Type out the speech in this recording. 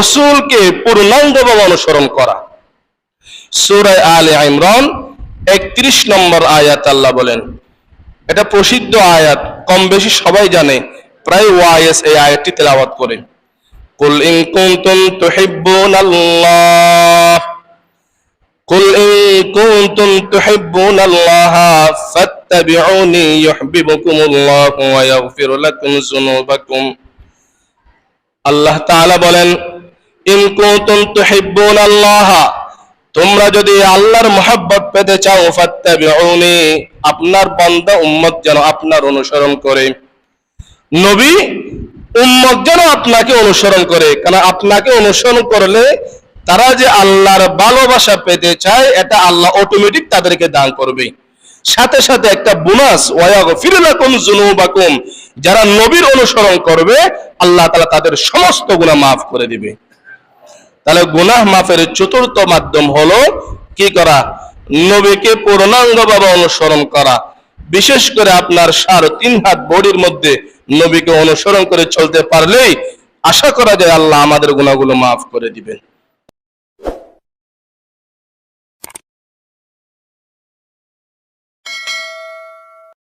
রসুলকে পূর্ণাঙ্গভাবে অনুসরণ করা। সুরায় আলে আইমরন একত্রিশ নম্বর আয়াত আল্লাহ বলেন, এটা প্রসিদ্ধ আয়াত কম বেশি সবাই জানে, প্রায় ওয়াইএস এই আয়াতটি তেলাওয়াত করে। কুল কুল ফাত্তাবিউনি ওয়া লাকুম যুনুবাকুম। আল্লাহ তাআলা বলেন তোমরা যদি আল্লাহর মহব্বত পেতে চাও, ফাত্তাবিউনি, আপনার বান্দা উম্মত যেন আপনার অনুসরণ করে। নবী উম্মত যেন আপনাকে অনুসরণ করে কারণ আপনাকে অনুসরণ করলে তারা যে আল্লাহর ভালোবাসা পেতে চায়, এটা আল্লাহ অটোমেটিক তাদেরকে দান করবে। সাথে সাথে একটা বোনাস ওয়াগফিরুলাকুম যুনুবাকুম, যারা নবীর অনুসরণ করবে, আল্লাহ তাআলা তাদের সমস্ত গুনাহ মাফ করে দিবে। তাহলে গুনাহ মাফের চতুর্থ মাধ্যম হলো কি করা? নবীকে পূর্ণাঙ্গভাবে অনুসরণ করা। বিশেষ করে আপনার সার তিন হাত বডির মধ্যে নবীকে অনুসরণ করে চলতে পারলেই আশা করা যায় আল্লাহ আমাদের গুণাগুলো মাফ করে দিবেন।